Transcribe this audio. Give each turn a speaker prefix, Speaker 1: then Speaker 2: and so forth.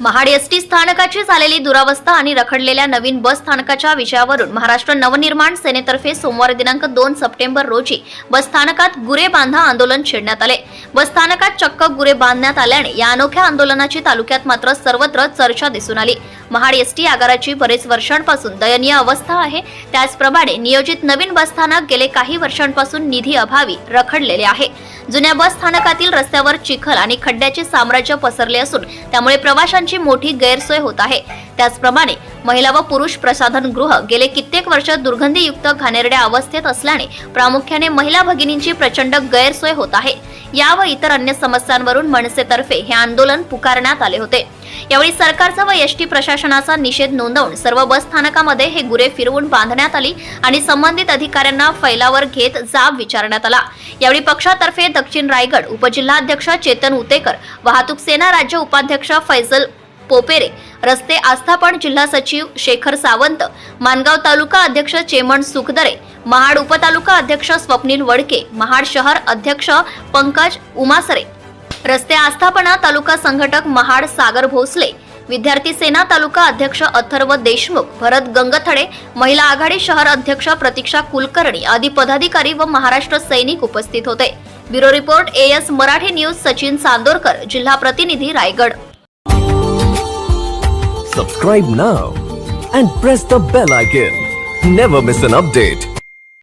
Speaker 1: Mahad ST स्थानकाची झालेली दुरावस्था आणि रखडलेल्या नवीन बस स्थानकाच्या विषयावरून महाराष्ट्र नवनिर्माण सेनेतर्फे सोमवार दिनांक दोन सप्टेंबर रोजी बस स्थानकात गुरे बांधा आंदोलन छेडण्यात आले. बस स्थानकात चक्क गुरे बांधण्यात आल्याने या अनोख्या आंदोलनाची तालुक्यात मात्र सर्वत्र चर्चा दिसून आली. महाड एसटी आगाराची बरेच वर्षांपासून दयनीय अवस्था आहे. त्याचप्रमाणे नियोजित नवीन बसस्थानक गेले काही वर्षांपासून निधी अभावी रखडलेले आहे. जुन्या बस स्थानकातील रस्त्यावर चिखल आणि खड्ड्याचे साम्राज्य पसरले असून त्यामुळे प्रवाशांची मोठी गैरसोय होत आहे. त्याचप्रमाणे महिला व पुरुष प्रसाधन गृह गेले कित्येक वर्ष दुर्गंधीयुक्त घाणेरड्या अवस्थेत असल्याने प्रामुख्याने महिला भगिनींची प्रचंड गैरसोय होत आहे. या व इतर अन्य समस्यांवरून मनसेतर्फे हे आंदोलन पुकारण्यात आले होते. यावेळी सरकारचा व एसटी प्रशासनाचा निषेध नोंदवून सर्व बस स्थानकामध्ये हे गुरे फिरवून बांधण्यात आली आणि संबंधित अधिकाऱ्यांना फैलावर घेत जाब विचारण्यात आला. यावेळी पक्षातर्फे दक्षिण रायगड उपजिल्हाध्यक्ष चेतन उतेकर वाहतूक सेना राज्य उपाध्यक्ष फैजल पोपेरे रस्ते आस्थापन जिल्हा सचिव शेखर सावंत मानगाव तालुका अध्यक्ष चेमण सुखदरे महाड उपतालुका अध्यक्ष स्वप्नील वडके महाड शहर अध्यक्ष पंकज उमासरे रस्ते आस्थापना तालुका संघटक महाड सागर भोसले विद्यार्थी सेना तालुका अध्यक्ष अथर्व देशमुख भरत गंगथडे महिला आघाडी शहर अध्यक्ष प्रतीक्षा कुलकर्णी आदी पदाधिकारी व महाराष्ट्र सैनिक उपस्थित होते. Bureau report A S Marathi news Sachin Chandorkar जिल्हा प्रतिनिधी Raigad.
Speaker 2: Subscribe now and press the bell icon never miss an update